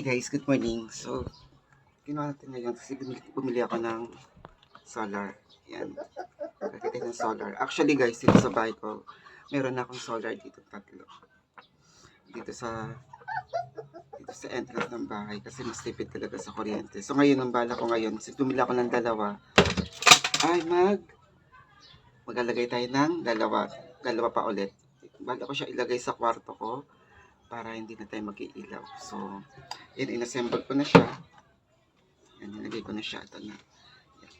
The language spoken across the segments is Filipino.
Hi guys, good morning. So, ginawa natin ngayon kasi bumili, bumili ako ng solar. Yan. Nakakita ng solar. Actually guys, dito sa bahay ko, meron na akong solar dito tatlo. Dito sa dito sa entrance ng bahay kasi mas tipid talaga sa kuryente. So ngayon, ang bala ko ngayon, kasi bumili ako ng dalawa, ay mag maglalagay tayo ng dalawa. Dalawa pa ulit. Bala ko siya ilagay sa kwarto ko para hindi na tayo mag-iilaw. So, yun, inassemble ko na siya. Yan, nilagay ko na siya. Ito na. Yan.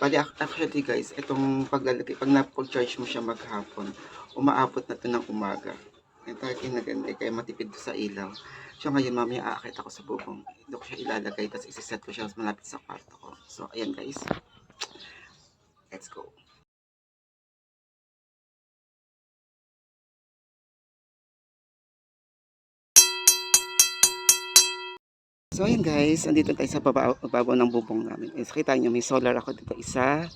Bali, ac- actually guys, itong paglalagay, pag na-charge mo siya maghapon, umaabot na to ng umaga. Yung talagang naganda, kaya matipid sa ilaw. So ngayon, mamaya aakit ako sa bubong. Doon ko siya ilalagay, tapos isiset ko siya malapit sa kwarto ko. So, ayan guys. So ayun guys, andito tayo sa baba, ng bubong namin. Is, kita nyo, may solar ako dito isa.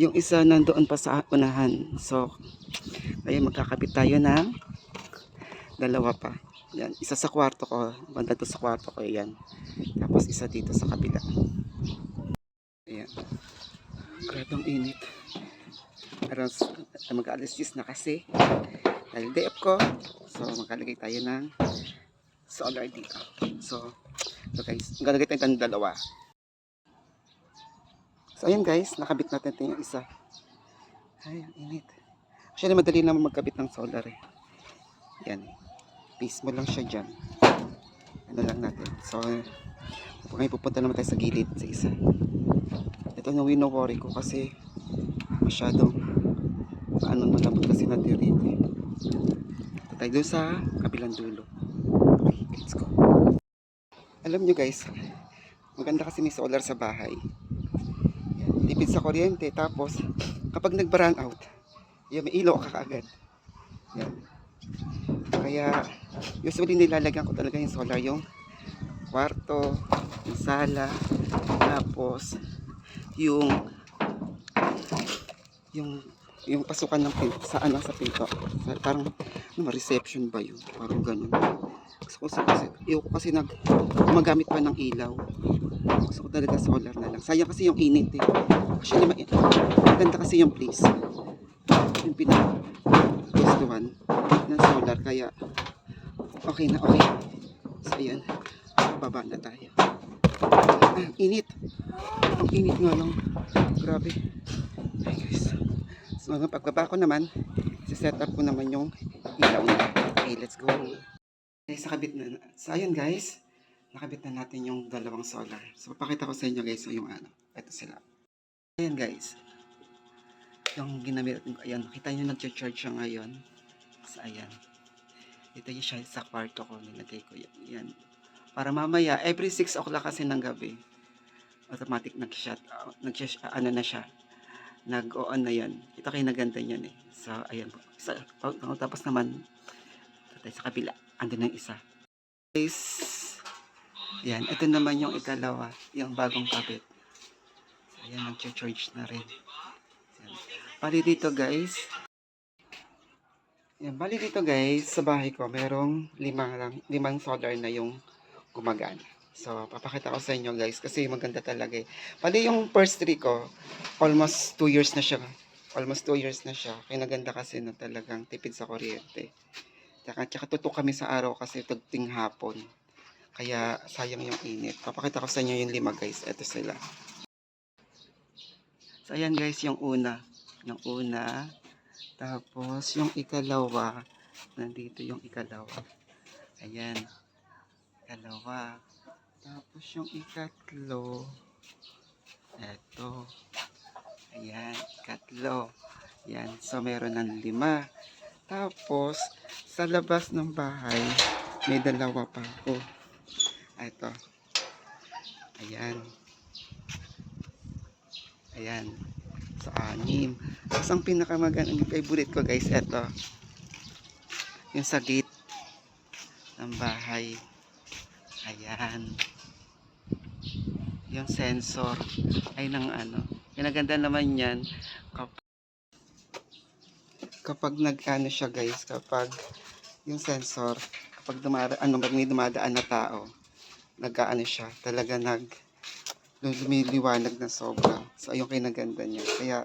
Yung isa nandoon pa sa unahan. So, ayun, magkakapit tayo ng dalawa pa. Yan, isa sa kwarto ko, banda to sa kwarto ko, yan. Tapos isa dito sa kabila. Ayan. Grabe ang init. Around mag-alas 10 na kasi. Dahil day ko. So, magkalagay tayo ng solar dito. So, So guys, tayo ng dalawa. So ayan guys, nakabit natin ito yung isa. Ay, ang init. Actually, madali naman magkabit ng solar eh. Yan. Paste mo lang siya dyan. Ano lang natin. So, ngayon pupunta naman tayo sa gilid sa isa. Ito na wino-worry ko kasi masyadong ano malambot kasi natin rito eh. Ito tayo doon sa kabilang dulo. Alam nyo guys, maganda kasi may solar sa bahay. Tipid sa kuryente. Tapos, kapag nag-brown out, yan, may ilaw ka kaagad. Yan. Kaya, usually nilalagyan ko talaga yung solar yung kwarto, yung sala, tapos, yung yung yung pasukan ng pinto sa ano sa pinto parang ano, reception ba yun parang ganun gusto ko kasi iyo ko kasi nag gumagamit pa ng ilaw. Gusto ko talaga solar na lang. Sayang kasi yung init eh. Actually ma- maganda kasi yung place. Yung pinaka gustuhan ng solar. Kaya okay na okay. So ayan. Baba na tayo. Ah, init. Ang init nga lang. Grabe. Ay guys. So hanggang pagbaba ko naman set up ko naman yung ilaw na. Okay let's go guys nakabit na so ayan guys. Nakabit na natin yung dalawang solar. So papakita ko sa inyo guys yung ano ito sila. Ayan guys. Yung ginamit ayan kita nyo nag-charge siya ngayon. So ayan. Ito yung siya sa kwarto ko nilagay ko yan, yan. para mamaya every 6 o'clock kasi ng gabi automatic nag-shut nag ano na siya. Nag-on na yan. Ito kayo naganda niyan eh. So ayan po. Sa, tapos naman ito tayo sa kabila andun na yung isa guys yan ito naman yung ikalawa yung bagong kabit so, ayan nag-charge na rin yan. bali dito guys yan bali dito guys sa bahay ko merong limang, lang, limang solar na yung gumagana So, papakita ko sa inyo guys kasi maganda talaga eh. Pali yung first tree ko, almost 2 years na siya. Almost 2 years na siya. Kaya naganda kasi na talagang tipid sa kuryente. Tsaka, tsaka tutok kami sa araw kasi tagting hapon. Kaya sayang yung init. Papakita ko sa inyo yung lima guys. Ito sila. So, ayan guys yung una. Yung una. Tapos, yung ikalawa. Nandito yung ikalawa. Ayan. Ikalawa. Tapos yung ikatlo, eto. Ayan, ikatlo. Ayan, so meron ng lima. Tapos, sa labas ng bahay, may dalawa pa ako. Eto. Ayan. Ayan. So, anim. Tapos, ang pinakamagandang favorite ko, guys, eto. Yung sa gate ng bahay. Ayan. Yung sensor ay ng ano. Pinaganda naman yan kapag, kapag nag-ano siya guys, kapag yung sensor, kapag dumada, ano, pag may dumadaan na tao, nag-ano siya, talaga nag lumiliwanag na sobra. So, ayun kinaganda niya. Kaya,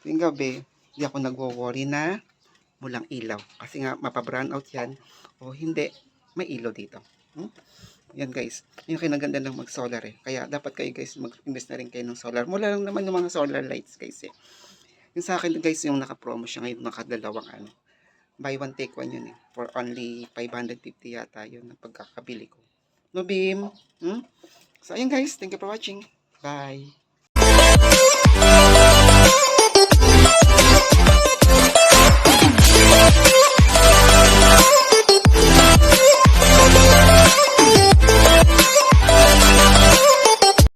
tuwing gabi, hindi ako nagwo-worry na walang ilaw. Kasi nga, mapabrown out yan. O hindi, may ilaw dito. Hmm? Yan guys. Yung kinaganda ng mag-solar eh. Kaya dapat kayo guys mag-invest na rin kayo ng solar. Mula lang naman yung mga solar lights guys eh. Yung sa akin guys, yung naka-promo siya ngayon, nakadalawang ano. Buy one, take one yun eh. For only 550 yata yun ang pagkakabili ko. No, Bim? Hmm? So, ayun guys. Thank you for watching. Bye.